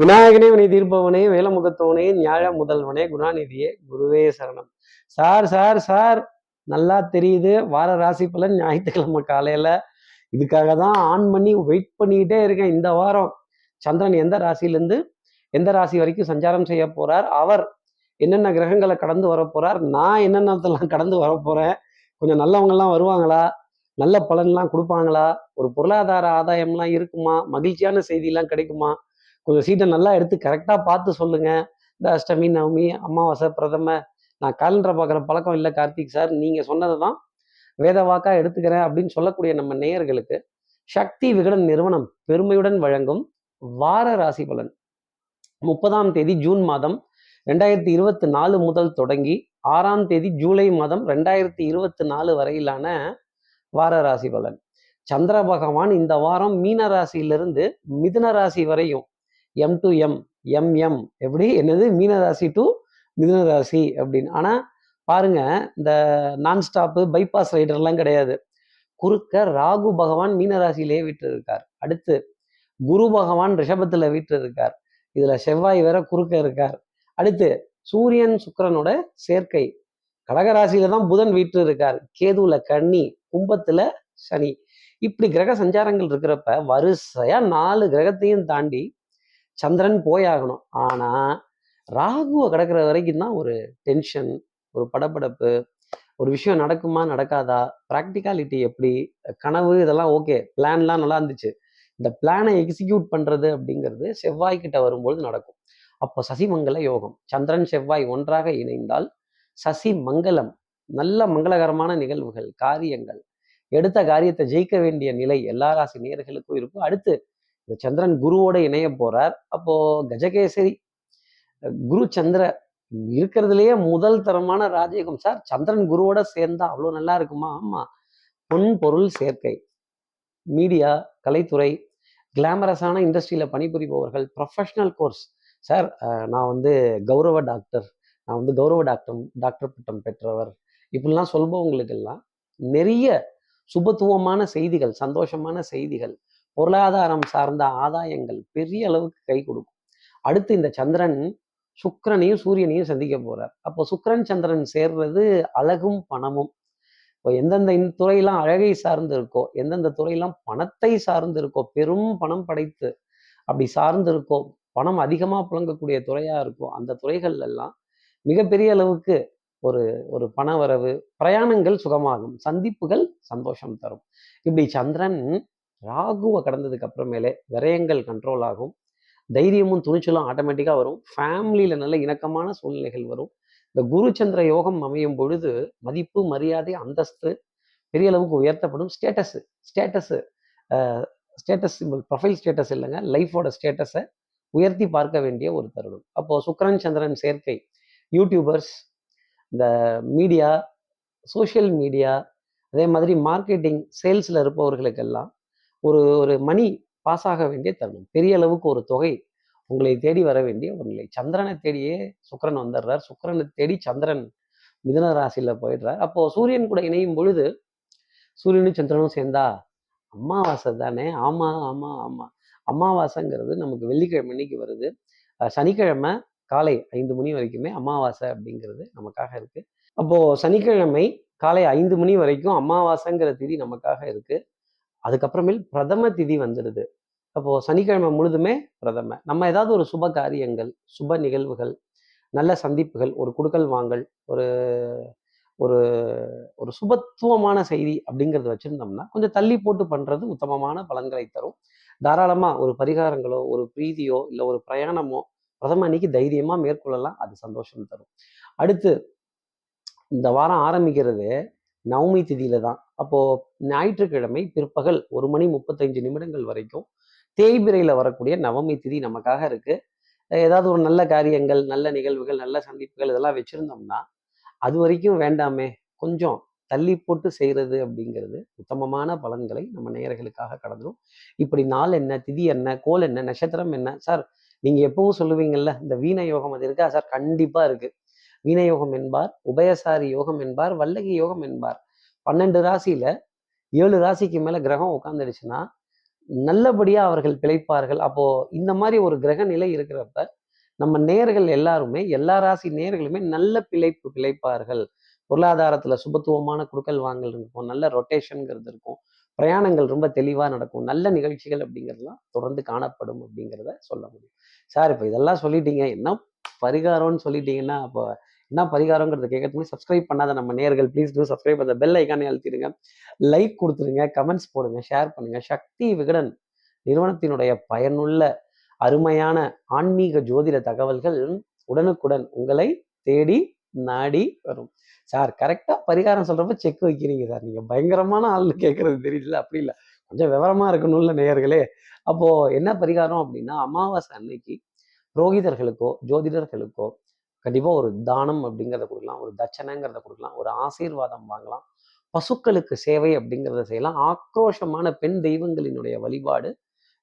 விநாயகனே வினை தீர்ப்பவனே வேலமுகத்தவனே ஞாழ முதல்வனே குணாநிதியே குருவே சரணம். சார் சார் சார் நல்லா தெரியுது. வார ராசி பலன் ஞாயிற்றுக்கிழமை காலையில. இதுக்காக தான் ஆன் பண்ணி வெயிட் பண்ணிக்கிட்டே இருக்கேன் இந்த வாரம். சந்திரன் எந்த ராசியிலேருந்து எந்த ராசி வரைக்கும் சஞ்சாரம் செய்ய போறார்? அவர் என்னென்ன கிரகங்களை கடந்து வர போறார்? நான் என்னென்னத்தெல்லாம் கடந்து வர போறேன்? கொஞ்சம் நல்லவங்கெல்லாம் வருவாங்களா? நல்ல பலன்லாம் கொடுப்பாங்களா? ஒரு பொருளாதார ஆதாயம்லாம் இருக்குமா? மகிழ்ச்சியான செய்தியெல்லாம் கிடைக்குமா? கொஞ்சம் சீட்டை நல்லா எடுத்து கரெக்டாக பார்த்து சொல்லுங்கள் இந்த அஷ்டமி நவமி அமாவாசை பிரதம நான் காலண்டரை பார்க்குற பழக்கம் இல்லை கார்த்திக் சார் நீங்கள் சொன்னதை தான் வேதவாக்காக எடுத்துக்கிறேன் அப்படின்னு சொல்லக்கூடிய நம்ம நேயர்களுக்கு சக்தி விகடன் நிறுவனம் பெருமையுடன் வழங்கும் வார ராசி பலன். முப்பதாம் தேதி ஜூன் மாதம் ரெண்டாயிரத்தி இருபத்தி நாலு முதல் தொடங்கி ஆறாம் தேதி ஜூலை மாதம் ரெண்டாயிரத்தி இருபத்தி நாலு வரையிலான வார ராசி பலன். சந்திர பகவான் இந்த வாரம் மீன ராசியிலிருந்து மிதுன ராசி வரையும் M to M M M எப்படி? என்னது? மீனராசி டு மிதுனராசி அப்படின்னு. ஆனால் பாருங்க இந்த நான் ஸ்டாப்பு பைபாஸ் ரைடர்லாம் கிடையாது. குறுக்க ராகு பகவான் மீனராசியிலேயே விட்டுருக்கார் இருக்கார் அடுத்து குரு பகவான் ரிஷபத்துல வீட்டு இருக்கார் இதுல செவ்வாய் வேற குறுக்க இருக்கார். அடுத்து சூரியன் சுக்கிரனோட சேர்க்கை. கடகராசியில தான் புதன் வீட்டு இருக்கார் கேதுல கன்னி கும்பத்துல சனி. இப்படி கிரக சஞ்சாரங்கள் இருக்கிறப்ப வரிசையா நாலு கிரகத்தையும் தாண்டி சந்திரன் போயாகணும். ஆனால் ராகுவை கிடக்கிற வரைக்கும் தான் ஒரு டென்ஷன் ஒரு படபடப்பு ஒரு விஷயம் நடக்குமா நடக்காதா ப்ராக்டிகாலிட்டி எப்படி கனவு இதெல்லாம் ஓகே பிளான்லாம் நல்லா இருந்துச்சு. இந்த பிளானை எக்ஸிக்யூட் பண்ணுறது அப்படிங்கிறது செவ்வாய்க்கிட்ட வரும்பொழுது வரும்போது நடக்கும். அப்போ சசிமங்கல யோகம் சந்திரன் செவ்வாய் ஒன்றாக இணைந்தால் சசி மங்கலம் நல்ல மங்களகரமான நிகழ்வுகள் காரியங்கள் எடுத்த காரியத்தை ஜெயிக்க வேண்டிய நிலை எல்லா ராசி நேர்களுக்கும் இருக்கும். அடுத்து இந்த சந்திரன் குருவோட இணைய போறார். அப்போ கஜகேசரி குரு சந்திர இருக்கிறதுலயே முதல் தரமான ராஜயோகம். சார் சந்திரன் குருவோட சேர்ந்தா அவ்வளோ நல்லா இருக்குமா? ஆமா. பொன் பொருள் சேர்க்கை மீடியா கலைத்துறை கிளாமரஸான இண்டஸ்ட்ரியில பணிபுரிபவர்கள் ப்ரொஃபஷனல் கோர்ஸ் சார் நான் வந்து கௌரவ டாக்டர். நான் வந்து கௌரவ டாக்டர் டாக்டர் பட்டம் பெற்றவர். இப்படிலாம் சொல்பவங்களுக்கெல்லாம் நிறைய சுபத்துவமான செய்திகள் சந்தோஷமான செய்திகள் பொருளாதாரம் சார்ந்த ஆதாயங்கள் பெரிய அளவுக்கு கை கொடுக்கும். அடுத்து இந்த சந்திரன் சுக்கரனையும் சூரியனையும் சந்திக்க போறார். அப்போ சுக்கரன் சந்திரன் சேர்றது அழகும் பணமும். இப்போ எந்தெந்த இந்த துறையெல்லாம் அழகை சார்ந்து இருக்கோ எந்தெந்த துறையெல்லாம் பணத்தை சார்ந்து இருக்கோ பெரும் பணம் படைத்து அப்படி சார்ந்து இருக்கோ பணம் அதிகமாக புழங்கக்கூடிய துறையா இருக்கோ அந்த துறைகள் எல்லாம் மிகப்பெரிய அளவுக்கு ஒரு ஒரு பண வரவு பிரயாணங்கள் சுகமாகும். சந்திப்புகள் சந்தோஷம் தரும். இப்படி சந்திரன் ராகுவை கடந்ததுக்கு அப்புறமேலே விரயங்கள் கண்ட்ரோல் ஆகும். தைரியமும் துணிச்சலும் ஆட்டோமேட்டிக்காக வரும். ஃபேமிலியில் நல்ல இணக்கமான சூழ்நிலைகள் வரும். இந்த குரு சந்திர யோகம் அமையும் பொழுது மதிப்பு மரியாதை அந்தஸ்து பெரிய அளவுக்கு உயர்த்தப்படும் status status status simple profile status இல்லைங்க. லைஃபோட ஸ்டேட்டஸை உயர்த்தி பார்க்க வேண்டிய ஒரு தருணம். அப்போது சுக்கரன் சந்திரன் சேர்க்கை. யூடியூபர்ஸ் இந்த மீடியா சோஷியல் மீடியா அதே மாதிரி மார்க்கெட்டிங் சேல்ஸில் இருப்பவர்களுக்கெல்லாம் ஒரு ஒரு மணி பாஸ் ஆக வேண்டிய தருணம். பெரிய அளவுக்கு ஒரு தொகை உங்களை தேடி வர வேண்டிய ஒரு நிலை. சந்திரனை தேடியே சுக்கரன் வந்துடுறார். சுக்கரனை தேடி சந்திரன் மிதன ராசியில் போயிடுறார். அப்போ சூரியன் கூட இணையும் பொழுது சூரியனும் சந்திரனும் சேர்ந்தா அமாவாசை தானே. ஆமா ஆமா ஆமா. அமாவாசைங்கிறது நமக்கு வெள்ளிக்கிழமை இன்னைக்கு வருது. சனிக்கிழமை காலை ஐந்து மணி வரைக்குமே அமாவாசை அப்படிங்கிறது நமக்காக இருக்கு. அப்போ சனிக்கிழமை காலை ஐந்து மணி வரைக்கும் அமாவாசைங்கிற திதி நமக்காக இருக்கு. அதுக்கப்புறமேல் பிரதம திதி வந்துடுது. அப்போ சனிக்கிழமை முழுதுமே பிரதம. நம்ம ஏதாவது ஒரு சுப காரியங்கள் சுப நிகழ்வுகள் நல்ல சந்திப்புகள் ஒரு குடுக்கல் வாங்கல் ஒரு ஒரு ஒரு சுபத்துவமான செய்தி அப்படிங்கிறத வச்சுருந்தோம்னா கொஞ்சம் தள்ளி போட்டு பண்ணுறது உத்தமமான பலன்களை தரும். தாராளமாக ஒரு பரிகாரங்களோ ஒரு பிரீதியோ இல்லை ஒரு பிரயாணமோ பிரதம அன்னைக்கு தைரியமாக மேற்கொள்ளலாம். அது சந்தோஷம் தரும். அடுத்து இந்த வாரம் ஆரம்பிக்கிறது நவமி திதியில தான். அப்போ ஞாயிற்றுக்கிழமை பிற்பகல் ஒரு மணி முப்பத்தஞ்சு நிமிடங்கள் வரைக்கும் தேய்பிரையில வரக்கூடிய நவமி திதி நமக்காக இருக்கு. ஏதாவது ஒரு நல்ல காரியங்கள் நல்ல நிகழ்வுகள் நல்ல சந்திப்புகள் இதெல்லாம் வச்சிருந்தோம்னா அது வரைக்கும் வேண்டாமே கொஞ்சம் தள்ளி போட்டு செய்கிறது அப்படிங்கிறது உத்தமமான பலன்களை நம்ம நேயர்களுக்காக கடந்துடும் இப்படி நாள் என்ன திதி என்ன கோல் என்ன நட்சத்திரம் என்ன? சார் நீங்கள் எப்பவும் சொல்லுவீங்கல்ல இந்த வீண யோகம் அது இருக்கா? சார் கண்டிப்பாக இருக்கு. வீண யோகம் என்பார் உபயசாரி யோகம் என்பார் வல்லகி யோகம் என்பார். பன்னெண்டு ராசியில ஏழு ராசிக்கு மேல கிரகம் உட்காந்துடுச்சுன்னா நல்லபடியா அவர்கள் பிழைப்பார்கள். அப்போ இந்த மாதிரி ஒரு கிரக நிலை இருக்கிறப்ப நம்ம நேர்கள் எல்லாருமே எல்லா ராசி நேர்களுமே நல்ல பிழைப்பு பிழைப்பார்கள். பொருளாதாரத்துல சுபத்துவமான குடுக்கல் வாங்கல் இருக்கும் நல்ல ரொட்டேஷன்ங்கிறது இருக்கும் பிரயாணங்கள் ரொம்ப தெளிவா நடக்கும் நல்ல நிகழ்ச்சிகள் அப்படிங்கிறதுலாம் தொடர்ந்து காணப்படும் அப்படிங்கிறத சொல்ல முடியும். சார் இப்போ இதெல்லாம் சொல்லிட்டீங்க என்ன பரிகாரம்னு சொல்லிட்டீங்கன்னா அப்போ என்ன பரிகாரங்கிறத கேட்கறதுக்கு சப்ஸ்கிரைப் பண்ணாத நம்ம நேர்கள் ப்ளீஸ் டூ சப்ஸ்கிரைப் அந்த பெல் ஐக்கானே அழுத்திடுங்க. லைக் கொடுத்துருங்க கமெண்ட்ஸ் போடுங்க ஷேர் பண்ணுங்க. சக்தி விகடன் நிறுவனத்தினுடைய பயனுள்ள அருமையான ஆன்மீக ஜோதிட தகவல்கள் உடனுக்குடன் உங்களை தேடி நாடி வரும். சார் கரெக்டாக பரிகாரம் சொல்கிறப்ப செக் வைக்கிறீங்க சார் நீங்கள் பயங்கரமான ஆள்னு கேட்கறது தெரியல அப்படி இல்லை. கொஞ்சம் விவரமா இருக்கணும்ல நேயர்களே. அப்போது என்ன பரிகாரம் அப்படின்னா அமாவாசை அன்னைக்கு புரோகிதர்களுக்கோ ஜோதிடர்களுக்கோ கண்டிப்பாக ஒரு தானம் அப்படிங்கிறத கொடுக்கலாம். ஒரு தட்சணைங்கிறத கொடுக்கலாம். ஒரு ஆசீர்வாதம் வாங்கலாம். பசுக்களுக்கு சேவை அப்படிங்கிறத செய்யலாம். ஆக்ரோஷமான பெண் தெய்வங்களினுடைய வழிபாடு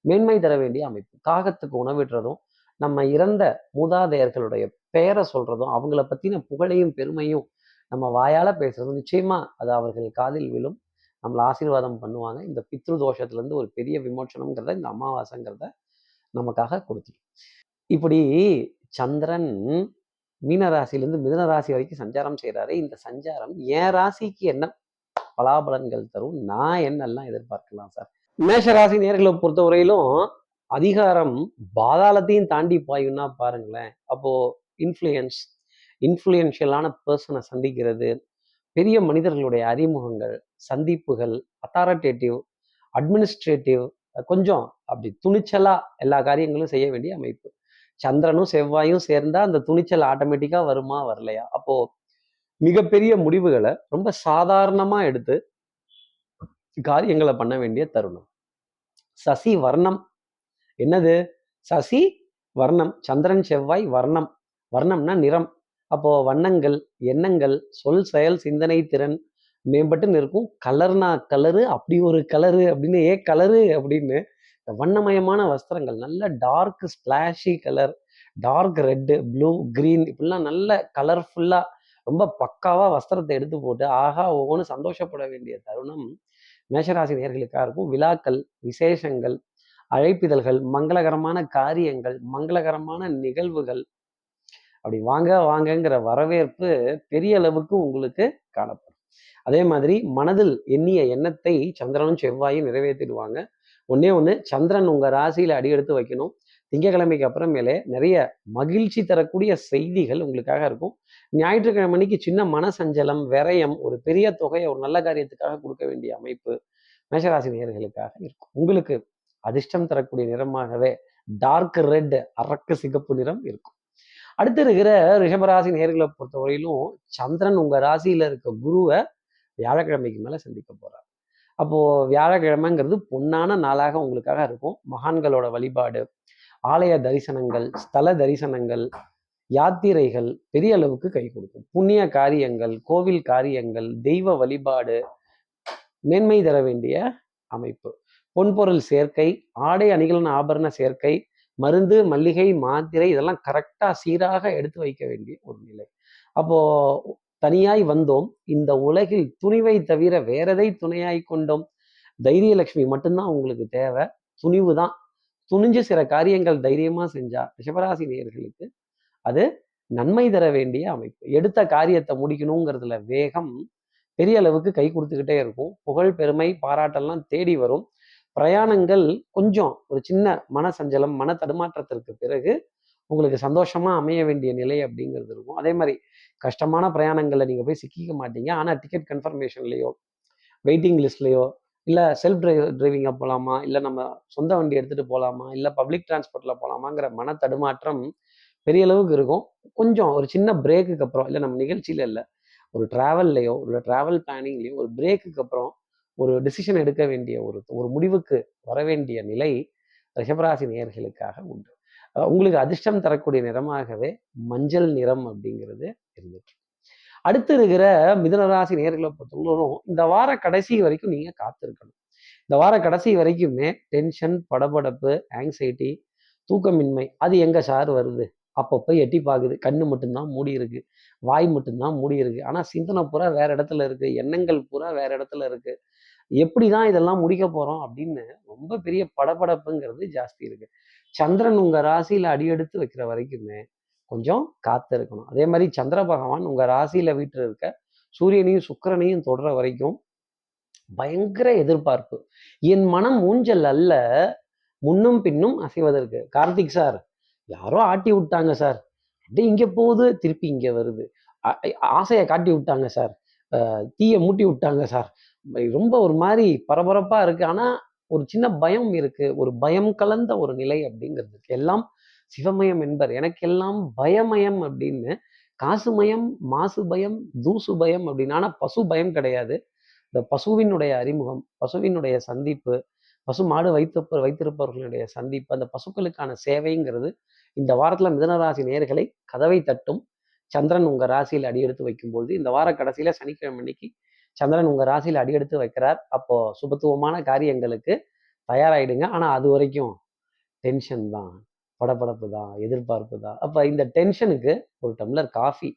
மேன்மை தர வேண்டிய அமைப்பு. காகத்துக்கு உணவிடுறதும் நம்ம இறந்த மூதாதையர்களுடைய பெயரை சொல்றதும் அவங்கள பத்தின புகழையும் பெருமையும் நம்ம வாயால பேசுறதும் நிச்சயமா அது அவர்கள் காதில் விழும். நம்மளை ஆசீர்வாதம் பண்ணுவாங்க. இந்த பித்ரு தோஷத்துலேருந்து ஒரு பெரிய விமோச்சனம்ங்கிறத இந்த அமாவாசைங்கிறத நமக்காக கொடுத்துரும். இப்படி சந்திரன் மீனராசியிலேருந்து மிதன ராசி வரைக்கும் சஞ்சாரம் செய்கிறாரு இந்த சஞ்சாரம் என் ராசிக்கு என்ன பலாபலன்கள் தரும்? நான் என்னெல்லாம் எதிர்பார்க்கலாம் சார்? மேஷ ராசி நேர்களை பொறுத்த வரையிலும் அதிகாரம் பாதாளத்தையும் தாண்டி பாயும்னா பாருங்களேன். அப்போ இன்ஃப்ளூயன்ஸ் இன்ஃப்ளூயன்ஷியலான பர்சனை சந்திக்கிறது. பெரிய மனிதர்களுடைய அறிமுகங்கள் சந்திப்புகள் அத்தாரிட்டேட்டிவ் அட்மினிஸ்ட்ரேட்டிவ் கொஞ்சம் அப்படி துணிச்சலாக எல்லா காரியங்களும் செய்ய வேண்டிய அமைப்பு. சந்திரனும் செவ்வாயும் சேர்ந்தா அந்த துணிச்சல் ஆட்டோமேட்டிக்கா வருமா வரலையா? அப்போ மிகப்பெரிய முடிவுகளை ரொம்ப சாதாரணமா எடுத்து காரியங்களை பண்ண வேண்டிய தருணம். சசி வர்ணம். என்னது? சசி வர்ணம். சந்திரன் செவ்வாய் வர்ணம். வர்ணம்னா நிறம். அப்போ வண்ணங்கள் எண்ணங்கள் சொல் செயல் சிந்தனை திறன் மேம்பட்டு இருக்கும். கலர்னா கலரு அப்படி ஒரு கலரு அப்படின்னு ஏ கலரு அப்படின்னு வண்ணமயமான வஸ்திரங்கள் நல்ல dark splashy colour dark red blue green இப்படிலாம் நல்ல கலர்ஃபுல்லாக ரொம்ப பக்காவாக வஸ்திரத்தை எடுத்து போட்டு ஆகா ஒவ்வொன்று சந்தோஷப்பட வேண்டிய தருணம் மேஷராசி நேர்களுக்காக இருக்கும். விழாக்கள் விசேஷங்கள் அழைப்பிதழ்கள் மங்களகரமான காரியங்கள் மங்களகரமான நிகழ்வுகள். அப்படி வாங்க வாங்கங்கிற வரவேற்பு பெரிய அளவுக்கு உங்களுக்கு காணப்படும். அதே மாதிரி மனதில் எண்ணிய எண்ணத்தை சந்திரனும் செவ்வாயும் நிறைவேற்றிடுவாங்க. ஒன்னே ஒன்று சந்திரன் உங்கள் ராசியில் அடி எடுத்து வைக்கணும். திங்கக்கிழமைக்கு அப்புறமேலே நிறைய மகிழ்ச்சி தரக்கூடிய செய்திகள் உங்களுக்காக இருக்கும். ஞாயிற்றுக்கிழமைக்கு சின்ன மனசஞ்சலம் விரயம் ஒரு பெரிய தொகையை ஒரு நல்ல காரியத்துக்காக கொடுக்க வேண்டிய அமைப்பு மேஷராசி நேர்களுக்காக இருக்கும். உங்களுக்கு அதிர்ஷ்டம் தரக்கூடிய நிறமாகவே டார்க் ரெட் அரக்கு சிகப்பு நிறம் இருக்கும். அடுத்து இருக்கிற ரிஷபராசி நேர்களை பொறுத்தவரையிலும் சந்திரன் உங்க ராசியில இருக்க குருவை வியாழக்கிழமைக்கு மேல சந்திக்க போறார். அப்போது வியாழக்கிழமைங்கிறது பொன்னான நாளாக உங்களுக்காக இருக்கும். மகான்களோட வழிபாடு ஆலய தரிசனங்கள் ஸ்தல தரிசனங்கள் யாத்திரைகள் பெரிய அளவுக்கு கை கொடுக்கும். புண்ணிய காரியங்கள் கோவில் காரியங்கள் தெய்வ வழிபாடு மேன்மை தர வேண்டிய அமைப்பு. பொன்பொருள் சேர்க்கை ஆடை அணிகளின் ஆபரண சேர்க்கை மருந்து மல்லிகை மாத்திரை இதெல்லாம் கரெக்டாக சீராக எடுத்து வைக்க வேண்டிய ஒரு நிலை. அப்போது தனியாய் வந்தோம். இந்த உலகில் துணிவை தவிர வேறதை துணையாய் கொண்டோம்? தைரியலட்சுமி மட்டும்தான் உங்களுக்கு தேவை. துணிவு தான். துணிஞ்சு சில காரியங்கள் தைரியமா செஞ்சா ரிஷபராசி நேயர்களுக்கு அது நன்மை தர வேண்டிய அமைப்பு. எடுத்த காரியத்தை முடிக்கணுங்கிறதுல வேகம் பெரிய அளவுக்கு கை கொடுத்துக்கிட்டே இருக்கும். புகழ் பெருமை பாராட்டெல்லாம் தேடி வரும். பிரயாணங்கள் கொஞ்சம் ஒரு சின்ன மன சஞ்சலம் மன தடுமாற்றத்திற்கு பிறகு உங்களுக்கு சந்தோஷமா அமைய வேண்டிய நிலை அப்படிங்கிறது இருக்கும். அதே மாதிரி கஷ்டமான பிரயாணங்களை நீங்கள் போய் சிக்கிக்க மாட்டீங்க. ஆனால் டிக்கெட் கன்ஃபர்மேஷன்லேயோ வெயிட்டிங் லிஸ்ட்லேயோ இல்லை செல்ஃப் டிரைவ் டிரைவிங்காக போகலாமா இல்லை நம்ம சொந்த வண்டி எடுத்துகிட்டு போகலாமா இல்லை பப்ளிக் டிரான்ஸ்போர்ட்டில் போகலாமாங்கிற மன தடுமாற்றம் பெரிய அளவுக்கு இருக்கும். கொஞ்சம் ஒரு சின்ன பிரேக்குக்கு அப்புறம் இல்லை நம்ம நிகழ்ச்சியில் இல்லை ஒரு ட்ராவல்லையோ இல்லை ட்ராவல் பிளானிங்லேயோ ஒரு பிரேக்குக்கு அப்புறம் ஒரு டிசிஷன் எடுக்க வேண்டிய ஒரு ஒரு முடிவுக்கு வர வேண்டிய நிலை ரிஷபராசி நேர்களுக்காக உண்டு. உங்களுக்கு அதிர்ஷ்டம் தரக்கூடிய நிறமாகவே மஞ்சள் நிறம் அப்படிங்கிறது இருந்துட்டு அடுத்து இருக்கிற மிதனராசி நேர்களை பொறுத்தவரைக்கும் இந்த வார கடைசி வரைக்கும் நீங்க காத்திருக்கணும். இந்த வார கடைசி வரைக்குமே டென்ஷன் படபடப்பு ஆங்ஸைட்டி தூக்கமின்மை அது எங்க சார் வருது? அப்பப்போ எட்டி பார்க்குது கண்ணு மட்டும்தான் மூடி இருக்கு. வாய் மட்டும்தான் மூடி இருக்கு. ஆனா சிந்தனை பூரா வேற இடத்துல இருக்கு. எண்ணங்கள் பூரா வேற இடத்துல இருக்கு. எப்படி தான் இதெல்லாம் முடிக்க போறோம் அப்படின்னு ரொம்ப பெரிய படபடப்புங்கிறது ஜாஸ்தி இருக்கு. சந்திரன் உங்க ராசியில அடியெடுத்து வைக்கிற வரைக்குமே கொஞ்சம் காத்து இருக்கணும் அதே மாதிரி சந்திர பகவான் உங்கள் ராசியில் வீட்டில் இருக்க சூரியனையும் சுக்கிரனையும் தொடர வரைக்கும் பயங்கர எதிர்பார்ப்பு. என் மனம் ஊஞ்சல் அல்ல முன்னும் பின்னும் அசைவதற்கு. கார்த்திக் சார் யாரோ ஆட்டி விட்டாங்க சார் அப்படியே இங்கே போகுது திருப்பி இங்கே வருது. ஆசையை காட்டி விட்டாங்க சார் தீயை மூட்டி விட்டாங்க சார் ரொம்ப ஒரு மாதிரி பரபரப்பாக இருக்குது ஆனால் ஒரு சின்ன பயம் இருக்குது ஒரு பயம் கலந்த ஒரு நிலை அப்படிங்கிறது எல்லாம் சிவமயம் என்பர். எனக்கெல்லாம் பயமயம் அப்படின்னு காசுமயம் மாசு பயம் தூசு பயம் அப்படின்னு. பசு பயம் கிடையாது. இந்த பசுவினுடைய அறிமுகம் பசுவினுடைய சந்திப்பு பசு மாடு வைத்த வைத்திருப்பவர்களுடைய சந்திப்பு அந்த பசுக்களுக்கான சேவைங்கிறது இந்த வாரத்தில் மிதனராசி நேர்களை கதவை தட்டும். சந்திரன் உங்கள் ராசியில் அடியெடுத்து வைக்கும்போது இந்த வார கடைசியில் சனிக்கிழமை அன்னைக்கு சந்திரன் உங்கள் ராசியில் அடியெடுத்து வைக்கிறார். அப்போது சுபத்துவமான காரியங்களுக்கு தயாராகிடுங்க ஆனால் அது வரைக்கும் டென்ஷன் தான். படபடப்பு தான் எதிர்பார்ப்பு தான் அப்போ இந்த டென்ஷனுக்கு ஒரு டம்ளர் காஃபி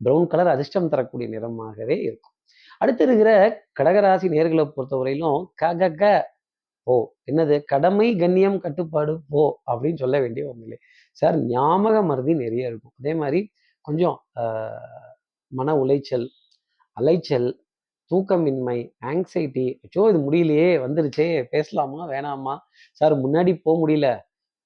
ப்ரௌன் கலர் அதிர்ஷ்டம் தரக்கூடிய நிறமாகவே இருக்கும். அடுத்து இருக்கிற கடகராசி நேர்களை பொறுத்தவரையிலும் க க க ஓ என்னது? கடமை கண்ணியம் கட்டுப்பாடு போ அப்படின்னு சொல்ல வேண்டிய ஒரு சார் ஞாபக மருதி நிறைய இருக்கும். அதே மாதிரி கொஞ்சம் மன உளைச்சல் அலைச்சல் தூக்கமின்மை ஆங்ஸைட்டி அச்சோ இது முடியலையே வந்துருச்சே பேசலாமா வேணாமா? சார் முன்னாடி போக முடியல.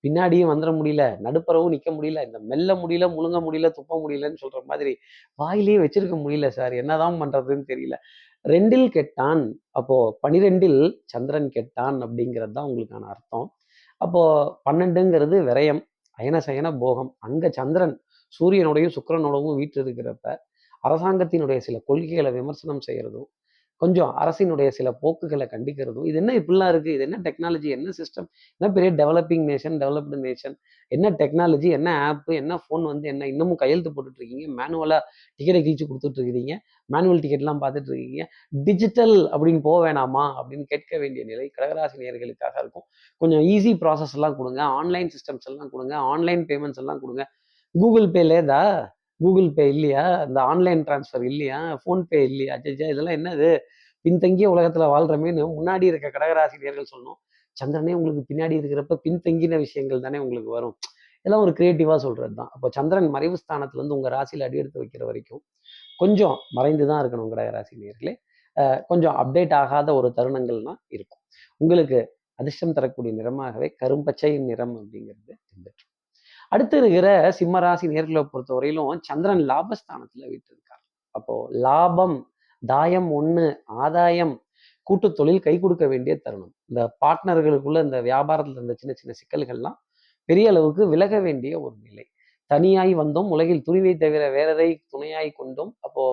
பின்னாடியும் வந்துட முடியல நடுப்பறவும் நிற்க முடியல இந்த மெல்ல முடியல முழுங்க முடியல துப்ப முடியலன்னு சொல்ற மாதிரி வாயிலேயே வச்சிருக்க முடியல சார். என்னதான் பண்றதுன்னு தெரியல. ரெண்டில் கெட்டான். அப்போ பனிரெண்டில் சந்திரன் கெட்டான் அப்படிங்கிறது தான் உங்களுக்கான அர்த்தம். அப்போ பன்னெண்டுங்கிறது விரயம் அயன சயன போகம். அங்க சந்திரன் சூரியனோடையும் சுக்கிரனோடவும் வீட்டு இருக்கிறப்ப அரசாங்கத்தினுடைய சில கொள்கைகளை விமர்சனம் செய்யறதும் கொஞ்சம் அரசினுடைய சில போக்குகளை கண்டிக்கிறதும் இது என்ன இப்படிலாம் இருக்குது இது என்ன டெக்னாலஜி என்ன சிஸ்டம் என்ன பெரிய டெவலப்பிங் நேஷன் டெவலப்டு நேஷன் என்ன டெக்னாலஜி என்ன ஆப்பு என்ன ஃபோன் வந்து என்ன? இன்னமும் கையெழுத்து போட்டுட்ருக்கீங்க. மேனுவலாக டிக்கெட்டை கிழிச்சு கொடுத்துட்ருக்கீங்க மேனுவல் டிக்கெட்லாம் பார்த்துட்ருக்கீங்க. டிஜிட்டல் அப்படின்னு போக வேணாமா? அப்படின்னு கேட்க வேண்டிய நிலை கடகராசி நேர்களுக்காக இருக்கும். கொஞ்சம் ஈஸி ப்ராசஸ் எல்லாம் கொடுங்க. ஆன்லைன் சிஸ்டம்ஸ் எல்லாம் கொடுங்க. ஆன்லைன் பேமெண்ட்ஸ் எல்லாம் கொடுங்க கூகுள் பேலேதா கூகுள் பே இல்லையா? இந்த ஆன்லைன் டிரான்ஸ்ஃபர் இல்லையா? ஃபோன்பே இல்லையா? அச்சா இதெல்லாம் என்னது? பின்தங்கிய உலகத்தில் வாழ்கிறமேன்னு முன்னாடி இருக்க கடகராசி நேர்கள் சொல்லணும். சந்திரனே உங்களுக்கு பின்னாடி இருக்கிறப்ப பின்தங்கின விஷயங்கள் தானே உங்களுக்கு வரும். இதெல்லாம் ஒரு கிரியேட்டிவா சொல்கிறது தான் அப்போ சந்திரன் மறைவு ஸ்தானத்துலேருந்து உங்கள் ராசியில் அடி எடுத்து வைக்கிற வரைக்கும் கொஞ்சம் மறைந்து தான் இருக்கணும் கடகராசி நேர்களே கொஞ்சம் அப்டேட் ஆகாத ஒரு தருணங்கள்லாம் இருக்கும். உங்களுக்கு அதிர்ஷ்டம் தரக்கூடிய நிறமாகவே கரும்பச்சை நிறம் அப்படிங்கிறது இருந்துட்டு அடுத்து இருக்கிற சிம்மராசி நேர்களை பொறுத்த பொறுத்தவரையிலும் சந்திரன் லாபஸ்தானத்துல வீட்டிருக்கார். அப்போ லாபம் தாயம் ஒண்ணு ஆதாயம் கூட்டு தொழில் கை கொடுக்க வேண்டிய தருணம். இந்த பார்ட்னர்களுக்குள்ள இந்த வியாபாரத்துல இருந்த சின்ன சின்ன சிக்கல்கள்லாம் பெரிய அளவுக்கு விலக வேண்டிய ஒரு நிலை. தனியாய் வந்தோம் உலகில் துணிவை தவிர வேறதை துணையாய் கொண்டோம். அப்போ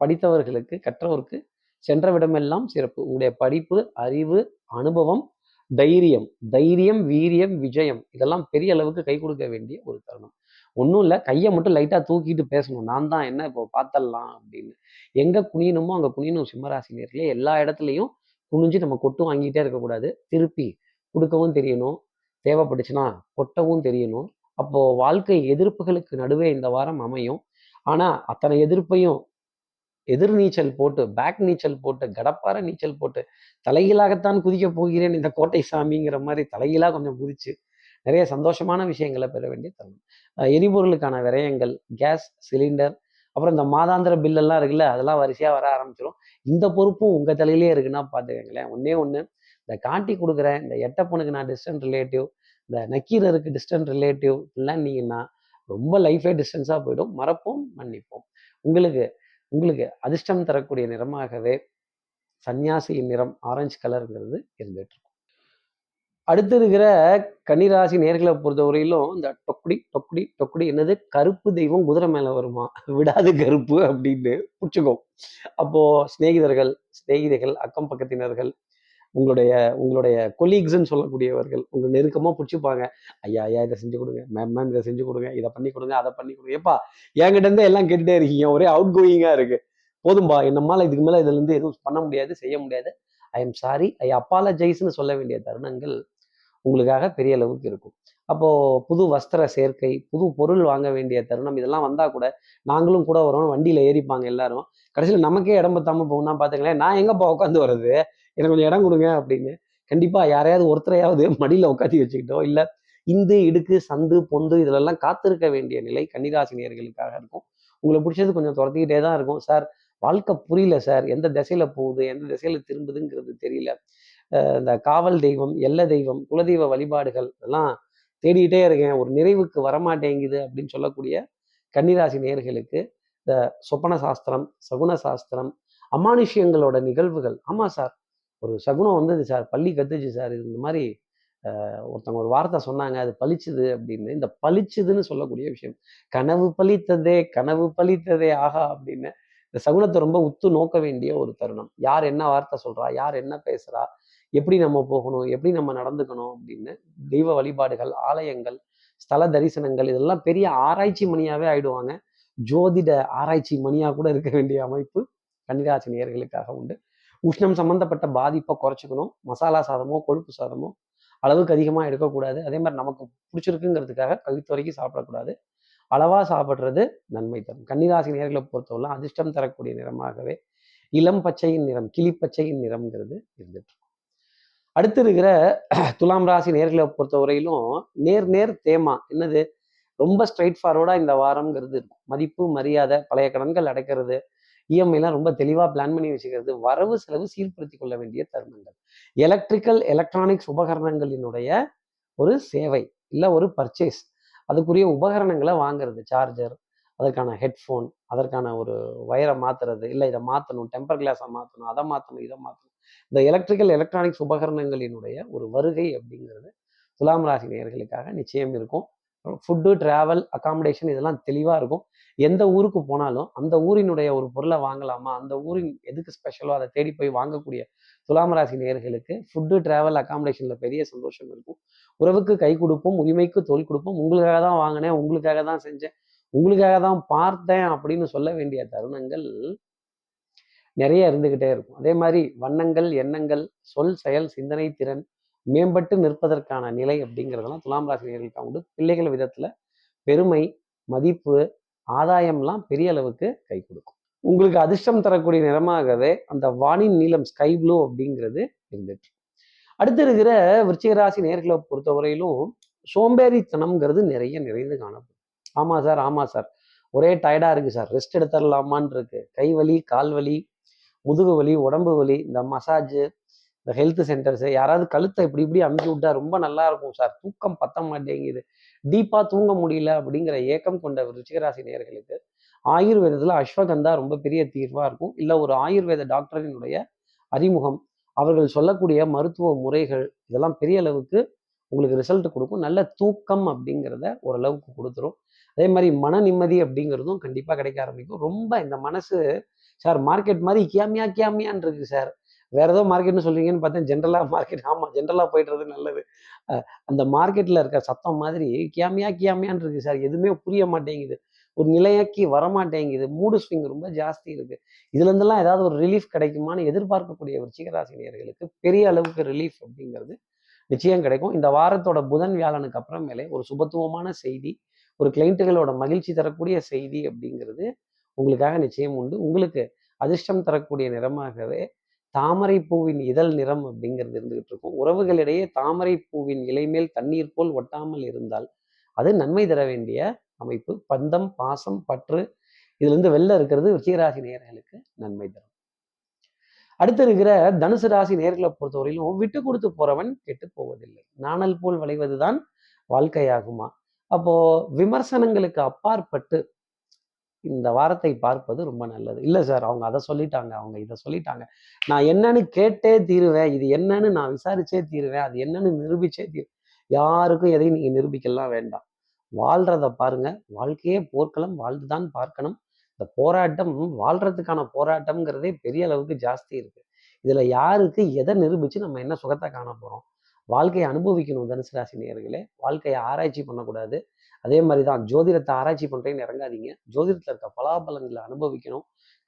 படித்தவர்களுக்கு கற்றவருக்கு சென்ற விடமெல்லாம் சிறப்பு. உங்களுடைய படிப்பு அறிவு அனுபவம் தைரியம் தைரியம் வீரியம் விஜயம். இதெல்லாம் பெரிய அளவுக்கு கை கொடுக்க வேண்டிய ஒரு தருணம். ஒன்றும் இல்லை கையை மட்டும் லைட்டாக தூக்கிட்டு பேசணும். நான் தான் என்ன இப்போ பார்த்தரலாம் அப்படின்னு. எங்கே குனியணுமோ அங்கே குனியணும் சிம்மராசி எல்லா இடத்துலையும் குனிஞ்சு நம்ம கொட்டு வாங்கிட்டே இருக்கக்கூடாது. திருப்பி கொடுக்கவும் தெரியணும். தேவைப்பட்டுச்சுன்னா கொட்டவும் தெரியணும். அப்போது வாழ்க்கை எதிர்ப்புகளுக்கு நடுவே இந்த வாரம் அமையும். ஆனால் அத்தனை எதிர்ப்பையும் எதிர் நீச்சல் போட்டு பேக் நீச்சல் போட்டு கடப்பார நீச்சல் போட்டு தலைகீழாகத்தான் குதிக்க போகிறேன் இந்த கோட்டை சாமிங்கிற மாதிரி தலைகீழாக கொஞ்சம் குதிச்சு நிறைய சந்தோஷமான விஷயங்களை பெற வேண்டிய தருணம். எரிபொருளுக்கான விரயங்கள் கேஸ் சிலிண்டர் அப்புறம் இந்த மாதாந்திர பில்லெல்லாம் இருக்குல்ல அதெல்லாம் வரிசையாக வர ஆரம்பிச்சிடும் இந்த பொறுப்பும் உங்கள் தலையிலே இருக்குன்னா பார்த்துக்கங்களேன் ஒன்றே ஒன்று இந்த காட்டி கொடுக்குறேன் இந்த எட்டப்பனுக்கு நான் டிஸ்டன்ட் ரிலேட்டிவ் இந்த நக்கீரருக்கு டிஸ்டன்ட் ரிலேட்டிவ் இப்படிலாம் நீங்கன்னா ரொம்ப லைஃபே டிஸ்டன்ஸாக போயிடும். மறப்போம் மன்னிப்போம். உங்களுக்கு உங்களுக்கு அதிர்ஷ்டம் தரக்கூடிய நிறமாகவே சன்னியாசியின் நிறம் ஆரஞ்சு கலருங்கிறது இருந்துட்டு இருக்கும். அடுத்து இருக்கிற கன்னிராசி நேர்களை பொறுத்தவரையிலும் இந்த டொக்குடி டொக்குடி டொக்குடி என்னது? கருப்பு தெய்வம் குதிரை மேல வருமா? விடாது கருப்பு அப்படின்னு பிடிச்சிக்கோ அப்போ சிநேகிதர்கள் சிநேகிதைகள் அக்கம் பக்கத்தினர்கள் உங்களுடைய உங்களுடைய கொலீக்ஸ்ன்னு சொல்லக்கூடியவர்கள் உங்களை நெருக்கமாக பிடிச்சிப்பாங்க. ஐயா ஐயா இதை செஞ்சு கொடுங்க. மேம் மேம் இதை செஞ்சு கொடுங்க. இதை பண்ணி கொடுங்க அதை பண்ணி கொடுங்க. எப்பா என்கிட்ட இருந்தே எல்லாம் கேட்டுட்டே இருக்கீங்க. ஒரே அவுட் கோயிங்காக இருக்கு. போதும்பா என்னம்மால இதுக்கு மேலே இதுலேருந்து எதுவும் பண்ண முடியாது செய்ய முடியாது. ஐ எம் சாரி ஐ அப்பாலஜைஸ்னு சொல்ல வேண்டிய தருணங்கள் உங்களுக்காக பெரிய அளவுக்கு இருக்கும். அப்போது புது வஸ்திர சேர்க்கை புது பொருள் வாங்க வேண்டிய தருணம் இதெல்லாம் வந்தால் கூட நாங்களும் கூட வரோம் வண்டியில் ஏறிப்பாங்க எல்லாரும். கடைசியில் நமக்கே இடம் பத்தாமல் போகணும்னா பார்த்துங்களேன் நான் எங்கப்பா உட்காந்து வர்றது? எனக்கு கொஞ்சம் இடம் கொடுங்க அப்படின்னு. கண்டிப்பா யாரையாவது ஒருத்தரையாவது மடியில் உட்காந்து வச்சுக்கிட்டோ இல்லை இந்து இடுக்கு சந்து பொந்து இதிலெல்லாம் காத்திருக்க வேண்டிய நிலை கன்னிராசினியர்களுக்காக இருக்கும். உங்களை பிடிச்சது கொஞ்சம் துரத்திக்கிட்டே தான் இருக்கும். சார் வாழ்க்கை புரியல சார். எந்த திசையில போகுது எந்த திசையில திரும்புதுங்கிறது தெரியல. இந்த காவல் தெய்வம் எல்ல தெய்வம் குலதெய்வ வழிபாடுகள் இதெல்லாம் தேடிக்கிட்டே இருக்கேன். ஒரு நிறைவுக்கு வரமாட்டேங்குது அப்படின்னு சொல்லக்கூடிய கன்னிராசி நேர்களுக்கு இந்த சொப்பன சாஸ்திரம் சகுன சாஸ்திரம் அமானுஷ்யங்களோட நிகழ்வுகள். ஆமா சார். ஒரு சகுனம் வந்தது சார் பள்ளி கத்துச்சு சார். இந்த மாதிரி ஒருத்தவங்க ஒரு வார்த்தை சொன்னாங்க அது பளிச்சுது அப்படின்னு. இந்த பளிச்சுதுன்னு சொல்லக்கூடிய விஷயம் கனவு பளித்ததே கனவு பளித்ததே ஆகா அப்படின்னு. இந்த சகுனத்தை ரொம்ப உத்து நோக்க வேண்டிய ஒரு தருணம். யார் என்ன வார்த்தை சொல்றா யார் என்ன பேசுறா எப்படி நம்ம போகணும் எப்படி நம்ம நடந்துக்கணும் அப்படின்னு. தெய்வ வழிபாடுகள் ஆலயங்கள் ஸ்தல தரிசனங்கள் இதெல்லாம் பெரிய ஆராய்ச்சி மணியாவே ஆயிடுவாங்க. ஜோதிட ஆராய்ச்சி மணியா கூட இருக்க வேண்டிய அமைப்பு கன்னிராசி நேர்களுக்காக உண்டு. உஷ்ணம் சம்பந்தப்பட்ட பாதிப்பை குறைச்சிக்கணும். மசாலா சாதமோ கொழுப்பு சாதமோ அளவுக்கு அதிகமாக எடுக்கக்கூடாது. அதே மாதிரி நமக்கு பிடிச்சிருக்குங்கிறதுக்காக கழுத்து வரைக்கும் சாப்பிடக்கூடாது. அளவாக சாப்பிட்றது நன்மை தரும். கன்னிராசி நேர்களை பொறுத்தவரை அதிர்ஷ்டம் தரக்கூடிய நிறமாகவே இளம் பச்சையின் நிறம் கிளிப்பச்சையின் நிறம்ங்கிறது இருந்துட்டு அடுத்து இருக்கிற துலாம் ராசி நேர்களை பொறுத்தவரையிலும் நேர் நேர் தேமா. என்னது? ரொம்ப ஸ்ட்ரைட் ஃபார்வர்டாக இந்த வாரம்ங்கிறது இருக்கும். மதிப்பு மரியாதை பழைய கடன்கள் அடைக்கிறது. இஎம்ஐலாம் ரொம்ப தெளிவாக பிளான் பண்ணி வச்சுக்கிறது வரவு செலவு சீர்படுத்தி கொள்ள வேண்டிய தருணங்கள். எலக்ட்ரிக்கல் எலக்ட்ரானிக்ஸ் உபகரணங்களினுடைய ஒரு சேவை இல்லை ஒரு பர்ச்சேஸ் அதுக்குரிய உபகரணங்களை வாங்குறது சார்ஜர் அதற்கான ஹெட்ஃபோன் அதற்கான ஒரு வயரை மாத்துறது இல்லை இதை மாற்றணும் டெம்பர் கிளாஸை மாற்றணும் அதை மாற்றணும் இதை மாற்றணும் இந்த எலக்ட்ரிக்கல் எலக்ட்ரானிக்ஸ் உபகரணங்களினுடைய ஒரு வருகை அப்படிங்கிறது துலாம் ராசி நேர்களுக்காக நிச்சயம் இருக்கும். ஃபுட்டு ட்ராவல் அகாமடேஷன் இதெல்லாம் தெளிவாக இருக்கும். எந்த ஊருக்கு போனாலும் அந்த ஊரினுடைய ஒரு பொருளை வாங்கலாமா? அந்த ஊரின் எதுக்கு ஸ்பெஷலோ அதை தேடி போய் வாங்கக்கூடிய துலாம் ராசி நேர்களுக்கு ஃபுட்டு டிராவல் அகாமடேஷனில் பெரிய சந்தோஷம் இருக்கும். உறவுக்கு கை கொடுப்போம் உரிமைக்கு தோல் கொடுப்போம். உங்களுக்காக தான் வாங்கினேன் உங்களுக்காக தான் செஞ்சேன் உங்களுக்காக தான் பார்த்தேன் அப்படின்னு சொல்ல வேண்டிய தருணங்கள் நிறைய இருந்துகிட்டே இருக்கும். அதே மாதிரி வண்ணங்கள் எண்ணங்கள் சொல் செயல் சிந்தனை திறன் மேம்பட்டு நிற்பதற்கான நிலை அப்படிங்கிறதெல்லாம் துலாம் ராசி நேயர்களுக்கு உண்டு. பிள்ளைகள் விதத்துல பெருமை மதிப்பு ஆதாயம்லாம் பெரிய அளவுக்கு கை கொடுக்கும். உங்களுக்கு அதிர்ஷ்டம் தரக்கூடிய நிறமாகவே அந்த வானின் நீளம் ஸ்கை ப்ளூ அப்படிங்கிறது இருந்துட்டு. அடுத்து இருக்கிற விருச்சிகராசி நேர்களை பொறுத்தவரையிலும் சோம்பேறித்தனம்ங்கிறது நிறைய நிறைந்து காணப்படும். ஆமாம் சார் ஆமாம் சார். ஒரே டயர்டாக இருக்குது சார். ரெஸ்ட் எடுத்துடலாமான் இருக்கு. கை வலி கால் வலி முதுகு வலி உடம்பு வலி இந்த மசாஜ் இந்த ஹெல்த் சென்டர்ஸ் யாராவது கழுத்தை இப்படி இப்படி அமுக்கி விட்டா ரொம்ப நல்லா இருக்கும் சார். தூக்கம் பத்த மாட்டேங்குது. டீப்பா தூங்க முடியல அப்படிங்கிற ஏக்கம் கொண்ட ரிச்சிகராசி நேர்களுக்கு ஆயுர்வேதத்துல அஸ்வகந்தா ரொம்ப பெரிய தீர்வா இருக்கும். இல்ல ஒரு ஆயுர்வேத டாக்டரினுடைய அறிமுகம். அவர்கள் சொல்லக்கூடிய மருத்துவ முறைகள் இதெல்லாம் பெரிய அளவுக்கு உங்களுக்கு ரிசல்ட் கொடுக்கும். நல்ல தூக்கம் அப்படிங்கிறத ஓரளவுக்கு கொடுத்துரும். அதே மாதிரி மன நிம்மதி அப்படிங்கிறதும் கண்டிப்பா கிடைக்க ஆரம்பிக்கும். ரொம்ப இந்த மனசு சார் மார்க்கெட் மாதிரி கியாமியா கியாமியான் இருக்கு சார். வேற ஏதோ மார்க்கெட்னு சொல்றீங்கன்னு பார்த்தேன். ஜென்ரலா மார்க்கெட் ஆமா ஜென்ரலா போயிடுறது நல்லது. அந்த மார்க்கெட்ல இருக்க சத்தம் மாதிரி கியாமியா கியாமியான் இருக்கு சார். எதுவுமே புரிய மாட்டேங்குது. ஒரு நிலையாக்கி வரமாட்டேங்குது. மூடு ஸ்விங் ரொம்ப ஜாஸ்தி இருக்கு. இதுல இருந்தெல்லாம் ஏதாவது ஒரு ரிலீஃப் கிடைக்குமான்னு எதிர்பார்க்கக்கூடிய விருச்சிகராசினியர்களுக்கு பெரிய அளவுக்கு ரிலீஃப் அப்படிங்கிறது நிச்சயம் கிடைக்கும். இந்த வாரத்தோட புதன் வியாழனுக்கு அப்புறமேலே ஒரு சுபத்துவமான செய்தி ஒரு கிளைண்ட்டுகளோட மகிழ்ச்சி தரக்கூடிய செய்தி அப்படிங்கிறது உங்களுக்காக நிச்சயம் உண்டு. உங்களுக்கு அதிர்ஷ்டம் தரக்கூடிய நிறமாகவே தாமரை பூவின் இதழ் நிறம் அப்படிங்கிறது இருந்துகிட்டு இருக்கும். உறவுகளிடையே தாமரை பூவின் தண்ணீர் போல் ஒட்டாமல் இருந்தால் அது நன்மை தர வேண்டிய அமைப்பு. பந்தம் பாசம் பற்று இதுல இருந்து வெளில இருக்கிறது விருச்சிகராசி நேர்களுக்கு நன்மை தரும். அடுத்து இருக்கிற தனுசு ராசி நேர்களை பொறுத்தவரையிலும் விட்டு கொடுத்து போறவன் கெட்டு போவதில்லை. நாணல் போல் விளைவதுதான் வாழ்க்கையாகுமா? அப்போ விமர்சனங்களுக்கு அப்பாற்பட்டு இந்த வாரத்தை பார்ப்பது ரொம்ப நல்லது. இல்லை சார் அவங்க அதை சொல்லிட்டாங்க அவங்க இதை சொல்லிட்டாங்க. நான் என்னன்னு கேட்டே தீருவேன் இது என்னன்னு நான் விசாரிச்சே தீருவேன் அது என்னன்னு நிரூபிச்சே தீரு யாருக்கும் எதையும் நீங்கள் நிரூபிக்கலாம் வேண்டாம். வாழ்றத பாருங்க வாழ்க்கையே போர்க்களம் வாழ்ந்துதான் பார்க்கணும். இந்த போராட்டம் வாழ்றதுக்கான போராட்டம்ங்கிறதே பெரிய அளவுக்கு ஜாஸ்தி இருக்கு. இதுல யாருக்கு எதை நிரூபிச்சு நம்ம என்ன சுகத்தை காண போறோம் வாழ்க்கையை அனுபவிக்கணும் தனுசு ராசி நேர்களே வாழ்க்கையை ஆராய்ச்சி பண்ணக்கூடாது. அதே மாதிரி தான் ஜோதிடத்தை ஆராய்ச்சி பண்ணுறேன்னு இறங்காதீங்க. ஜோதிடத்தில் இருக்க பலாபலங்களை அனுபவிக்கணும்.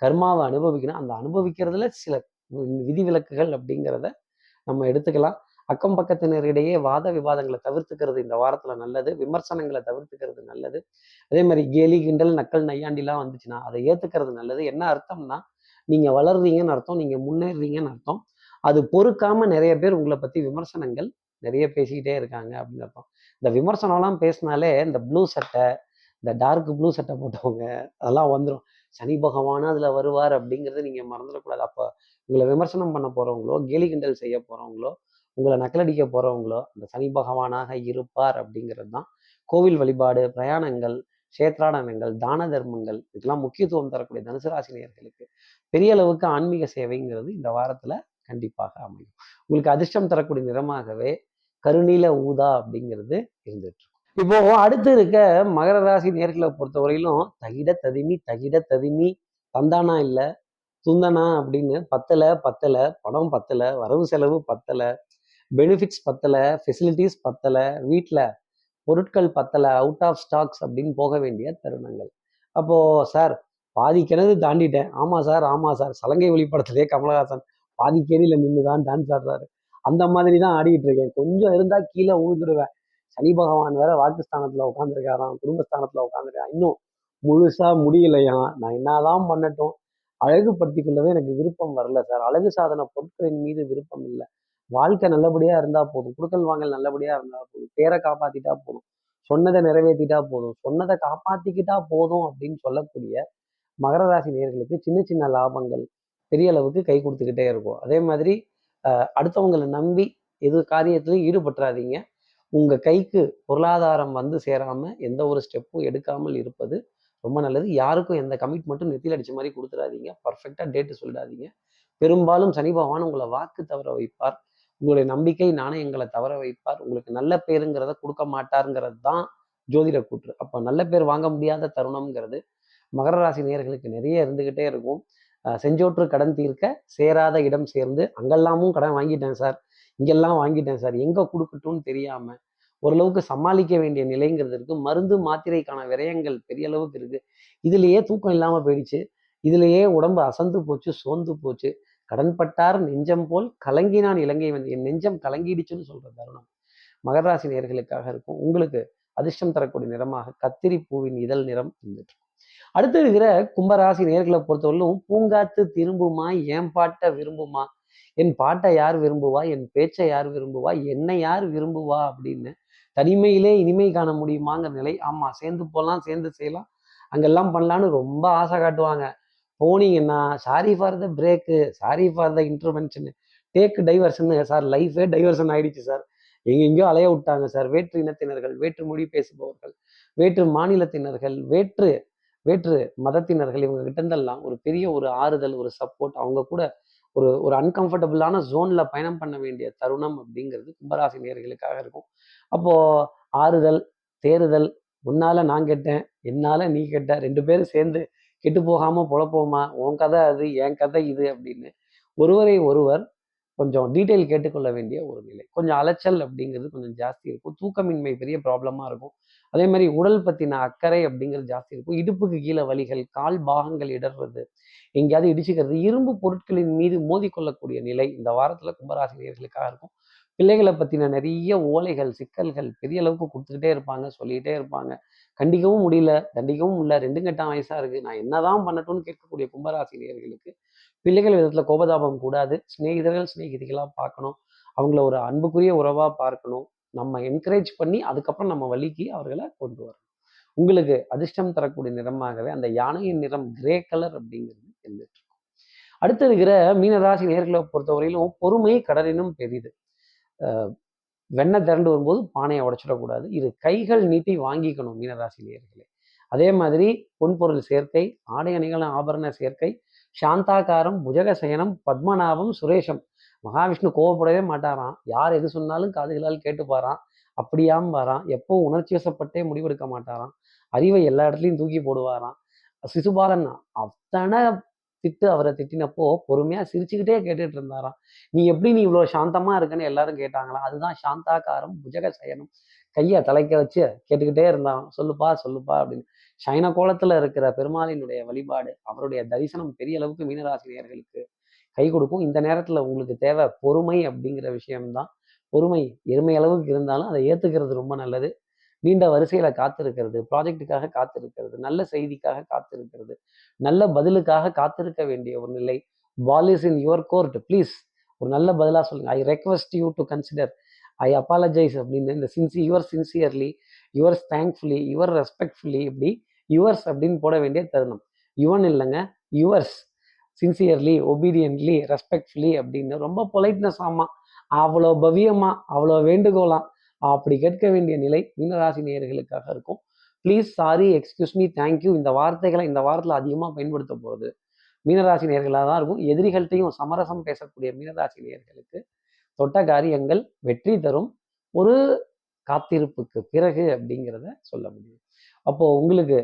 கர்மாவை அனுபவிக்கணும். அந்த அனுபவிக்கிறதுல சில வி- விதிவிலக்குகள் அப்படிங்கிறத நம்ம எடுத்துக்கலாம். அக்கம் பக்கத்தினரிடையே வாத விவாதங்களை தவிர்த்துக்கிறது இந்த வாரத்துல நல்லது. விமர்சனங்களை தவிர்த்துக்கிறது நல்லது. அதே மாதிரி கேலி கிண்டல் நக்கல் நையாண்டிலாம் வந்துச்சுன்னா அதை ஏற்றுக்கிறது நல்லது. என்ன அர்த்தம்னா நீங்க வளர்றீங்கன்னு அர்த்தம் நீங்க முன்னேறீங்கன்னு அர்த்தம். அது பொறுக்காம நிறைய பேர் உங்களை பத்தி விமர்சனங்கள் நிறைய பேசிக்கிட்டே இருக்காங்க அப்படின்னு அர்த்தம். இந்த விமர்சனம்லாம் பேசினாலே இந்த ப்ளூ சட்டை இந்த டார்க் ப்ளூ சட்டை போட்டவங்க அதெல்லாம் வந்துடும் சனி பகவான் அதில் வருவார் அப்படிங்கிறத நீங்கள் மறந்துடக்கூடாது. அப்போ உங்களை விமர்சனம் பண்ண போகிறவங்களோ கேலி கிண்டல் செய்ய போகிறவங்களோ உங்களை நக்கலடிக்க போகிறவங்களோ அந்த சனி பகவானாக இருப்பார் அப்படிங்கிறது தான் கோவில் வழிபாடு பிரயாணங்கள் கஷேத்ராடனங்கள் தான தர்மங்கள் இதுக்கெல்லாம் முக்கியத்துவம் தரக்கூடிய தனுசு ராசி பெரிய அளவுக்கு ஆன்மீக சேவைங்கிறது இந்த வாரத்தில் கண்டிப்பாக அமையும். உங்களுக்கு அதிர்ஷ்டம் தரக்கூடிய நிறமாகவே கருநீல ஊதா அப்படிங்கிறது இருந்துட்டு இப்போ அடுத்து இருக்க மகர ராசி நேர்களை பொறுத்தவரையிலும் தகிட ததிமி தகிட ததிமி தந்தானா இல்லை துந்தனா அப்படின்னு பத்தல பத்தல பணம் பத்தல வரவு செலவு பத்தல பெனிஃபிட்ஸ் பத்தல ஃபெசிலிட்டிஸ் பத்தல வீட்டில் பொருட்கள் பத்தல அவுட் ஆஃப் ஸ்டாக்ஸ் அப்படின்னு போக வேண்டிய தருணங்கள். அப்போ சார் பாதி கிணறு தாண்டிட்டேன். ஆமா சார் ஆமா சார். சலங்கை வெளிப்படத்திலே கமலஹாசன் பாதி கேணியில் நின்று தான் டான்ஸ் ஆடுறாரு. அந்த மாதிரி தான் ஆடிட்டு இருக்கேன். கொஞ்சம் இருந்தா கீழே ஊழ்ந்துடுவேன் சனி பகவான் வேற வாக்குஸ்தானத்துல உட்காந்துருக்காராம் குடும்பஸ்தானத்துல உட்காந்துருக்கான் இன்னும் முழுசா முடியலையா? நான் என்னதான் பண்ணட்டும். அழகுபடுத்திக் கொள்ளவே எனக்கு விருப்பம் வரல சார். அழகு சாதன பொருட்களின் மீது விருப்பம் இல்லை. வாழ்க்கை நல்லபடியா இருந்தா போதும். குடுக்கல் வாங்கல் நல்லபடியா இருந்தா போதும். பேரை காப்பாத்திட்டா போதும். சொன்னதை நிறைவேற்றிட்டா போதும். சொன்னதை காப்பாத்திக்கிட்டா போதும் அப்படின்னு சொல்லக்கூடிய மகர ராசி நேர்களுக்கு சின்ன சின்ன லாபங்கள் பெரிய அளவுக்கு கை கொடுத்துக்கிட்டே இருக்கும். அதே மாதிரி அடுத்தவங்களை நம்பி எது காரியத்திலையும் ஈடுபட்டுறாதீங்க. உங்க கைக்கு பொருளாதாரம் வந்து சேராம எந்த ஒரு ஸ்டெப்பும் எடுக்காமல் இருப்பது ரொம்ப நல்லது. யாருக்கும் எந்த கமிட்மெண்ட்டும் நெத்தியில் அடிச்ச மாதிரி கொடுத்துடாதீங்க பர்ஃபெக்டாக டேட்டு சொல்லிடாதீங்க. பெரும்பாலும் சனி பகவான் உங்களை வாக்கு தவற வைப்பார். உங்களுடைய நம்பிக்கை நாணயங்களை தவற வைப்பார். உங்களுக்கு நல்ல பேருங்கிறத கொடுக்க மாட்டாருங்கிறது தான் ஜோதிட கூற்று. அப்போ நல்ல பேர் வாங்க முடியாத தருணம்ங்கிறது மகர ராசி நேர்களுக்கு நிறைய இருந்துகிட்டே இருக்கும். செஞ்சோற்று கடன் தீர்க்க சேராத இடம் சேர்ந்து அங்கெல்லாமும் கடன் வாங்கிட்டேன் சார். இங்கெல்லாம் வாங்கிட்டேன் சார். எங்கே கொடுக்கட்டும்னு தெரியாமல் ஓரளவுக்கு சமாளிக்க வேண்டிய நிலைங்கிறது இருக்கு. மருந்து மாத்திரைக்கான விரயங்கள் பெரிய அளவுக்கு இருக்குது இதுலேயே தூக்கம் இல்லாமல் போயிடுச்சு. இதுலேயே உடம்பு அசந்து போச்சு சோர்ந்து போச்சு. கடன்பட்டார் நெஞ்சம் போல் கலங்கினான் இலங்கை வந்து. என் நெஞ்சம் கலங்கிடுச்சுன்னு சொல்கிற தருணம் மகராசி நேர்களுக்காக இருக்கும். உங்களுக்கு அதிர்ஷ்டம் தரக்கூடிய நிறமாக கத்திரி பூவின் இதழ் நிறம் இருந்துட்டு அடுத்து இருக்கிற கும்பராசி நேர்களை பொறுத்தவரையிலும் பூங்காத்து திரும்புமா என் பாட்டை விரும்புமா? என் பாட்டை யார் விரும்புவா? என் பேச்சை யார் விரும்புவா? என்னை யார் விரும்புவா? அப்படின்னு தனிமையிலே இனிமை காண முடியுமாங்கிற நிலை. ஆமாம் சேர்ந்து போகலாம் சேர்ந்து செய்யலாம். அங்கெல்லாம் பண்ணலான்னு ரொம்ப ஆசை காட்டுவாங்க. போனீங்கன்னா sorry for the break sorry for the intervention take diversion sir லைஃபே டைவர்ஷன் ஆயிடுச்சு சார். எங்கெங்கயோ அலைய விட்டாங்க சார். வேற்று இனத்தினர்கள் வேற்று மொழி பேசுபவர்கள் வேற்று மாநிலத்தினர்கள் வேற்று வேற்று மதத்தினர்கள் இவங்க கிட்ட இருந்தெல்லாம் ஒரு பெரிய ஒரு ஆறுதல் ஒரு சப்போர்ட் அவங்க கூட ஒரு ஒரு அன்கம்ஃபர்டபுளான ஜோன்ல பயணம் பண்ண வேண்டிய தருணம் அப்படிங்கிறது கும்பராசி நேர்களுக்காக இருக்கும். அப்போ ஆறுதல் தேறுதல் உன்னால நான் கேட்டேன் என்னால நீ கேட்ட ரெண்டு பேரும் சேர்ந்து கெட்டு போகாம பொழப்போமா உன் கதை அது என் கதை இது அப்படின்னு ஒருவரை ஒருவர் கொஞ்சம் டீட்டெயில் கேட்டுக்கொள்ள வேண்டிய ஒரு நிலை. கொஞ்சம் அலைச்சல் அப்படிங்கிறது கொஞ்சம் ஜாஸ்தி இருக்கும். தூக்கமின்மை பெரிய ப்ராப்ளமா இருக்கும். அதே மாதிரி உடல் பத்தின அக்கறை அப்படிங்கிறது ஜாஸ்தி இருக்கும். இடுப்புக்கு கீழே வலிகள் கால் பாகங்கள் இடர்றது எங்கேயாவது இடிச்சுக்கிறது இரும்பு பொருட்களின் மீது மோதிக்கொள்ளக்கூடிய நிலை இந்த வாரத்துல கும்பராசினியர்களுக்காக இருக்கும். பிள்ளைகளை பத்தின நிறைய ஓலைகள் சிக்கல்கள் பெரிய அளவுக்கு கொடுத்துக்கிட்டே இருப்பாங்க சொல்லிக்கிட்டே இருப்பாங்க. கண்டிக்கவும் முடியல தண்டிக்கவும் இல்லை ரெண்டும் கெட்டாம் வயசா இருக்கு. நான் என்னதான் பண்ணட்டும்னு கேட்கக்கூடிய கும்பராசினியர்களுக்கு பிள்ளைகள் விதத்துல கோபதாபம் கூடாது. சிநேகிதர்கள் சிநேகிதிகளாக பார்க்கணும். அவங்கள ஒரு அன்புக்குரிய உறவா பார்க்கணும். நம்ம என்கரேஜ் பண்ணி அதுக்கப்புறம் நம்ம வழிக்கு அவர்களை கொண்டு வரணும். உங்களுக்கு அதிர்ஷ்டம் தரக்கூடிய நிறமாகவே அந்த யானையின் நிறம் கிரே கலர் அப்படிங்கிறது இருந்துட்டு இருக்கும். அடுத்து இருக்கிற மீனராசி நேர்களை பொறுத்தவரையிலும் பொறுமை கடலினும் பெரிது. வெண்ணெய் திரண்டு வரும்போது பானையை உடைச்சிடக்கூடாது. இது கைகள் நீட்டி வாங்கிக்கணும் மீனராசி நேர்களே. அதே மாதிரி பொன்பொருள் சேர்க்கை ஆடை அணிகள் ஆபரண சேர்க்கை சாந்தாகாரம் புஜகசயனம் பத்மநாபம் சுரேஷம். மகாவிஷ்ணு கோவப்படவே மாட்டாராம். யார் எது சொன்னாலும் காதுகளால் கேட்டுப்பாராம். அப்படியாம் வாராம். எப்போ உணர்ச்சி வசப்பட்டே முடிவெடுக்க மாட்டாராம். அறிவை எல்லா இடத்துலையும் தூக்கி போடுவாராம். சிசுபாலன் அத்தனை திட்டு அவரை திட்டினப்போ பொறுமையா சிரிச்சுக்கிட்டே கேட்டுட்டு இருந்தாராம். நீ எப்படி நீ இவ்வளவு சாந்தமா இருக்கன்னு எல்லாரும் கேட்டாங்களா? அதுதான் சாந்தாக்காரம் புஜக சயனம். கையை தலைக்க வச்சு கேட்டுக்கிட்டே இருந்தான் சொல்லுப்பா சொல்லுப்பா அப்படின்னு. சைன கோலத்துல இருக்கிற பெருமாளினுடைய வழிபாடு அவருடைய தரிசனம் பெரிய அளவுக்கு மீனராசினியர்களுக்கு கை கொடுக்கும். இந்த நேரத்துல உங்களுக்கு தேவை பொறுமை அப்படிங்கிற விஷயம்தான். பொறுமை எருமை அளவுக்கு இருந்தாலும் அதை ஏற்றுக்கிறது ரொம்ப நல்லது. நீண்ட வரிசையில காத்திருக்கிறது ப்ராஜெக்ட்டுக்காக காத்திருக்கிறது நல்ல செய்திக்காக காத்திருக்கிறது நல்ல பதிலுக்காக காத்திருக்க வேண்டிய ஒரு நிலை. Ball is in your court please ஒரு நல்ல பதிலாக சொல்லுங்க. I request you to consider I apologise அப்படின்னு இந்த சின்சி your sincerely yours thankfully your respectfully இப்படி யுவர்ஸ் அப்படின்னு போட வேண்டிய தருணம். யுவன் இல்லைங்க யுவர்ஸ் சின்சியர்லி ஒபீடியன்ட்லி ரெஸ்பெக்ட்ஃபுல்லி அப்படின்னு ரொம்ப பொலைட்னஸ் ஆமா. அவ்வளோ பவியமா அவ்வளோ வேண்டுகோளாம் அப்படி கேட்க வேண்டிய நிலை மீனராசி நேயர்களுக்காக இருக்கும். Please sorry excuse me thank you இந்த வார்த்தைகளை இந்த வாரத்தில் அதிகமாக பயன்படுத்த போகிறது மீனராசி நேயர்களாக தான் இருக்கும். எதிரிகள்கிட்டையும் சமரசம் பேசக்கூடிய மீனராசி நேயர்களுக்கு தொட்ட காரியங்கள் வெற்றி தரும். ஒரு காத்திருப்புக்கு பிறகு அப்படிங்கிறத சொல்ல முடியும். அப்போ உங்களுக்கு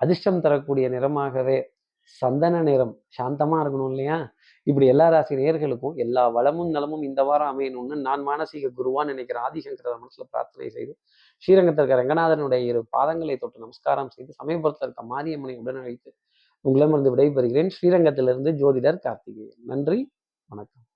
அதிர்ஷ்டம் தரக்கூடிய நிறமாகவே சந்தன நிறம் சாந்தமா இருக்கணும் இல்லையா? இப்படி எல்லா ராசி நேர்களுக்கும் எல்லா வளமும் நலமும் இந்த வாரம் அமையணும்னு நான் மானசீக குருவான்னு நினைக்கிற ஆதிசங்கர மனசுல பிரார்த்தனை செய்து ஸ்ரீரங்கத்தில் இருக்க ரங்கநாதனுடைய இரு பாதங்களை தொட்டு நமஸ்காரம் செய்து சமயபுரத்தில் இருக்க மாரியம்மனை உடன் அழைத்து உங்களிடமிருந்து விடைபெறுகிறேன். ஸ்ரீரங்கத்திலிருந்து ஜோதிடர் கார்த்திகேயன். நன்றி வணக்கம்.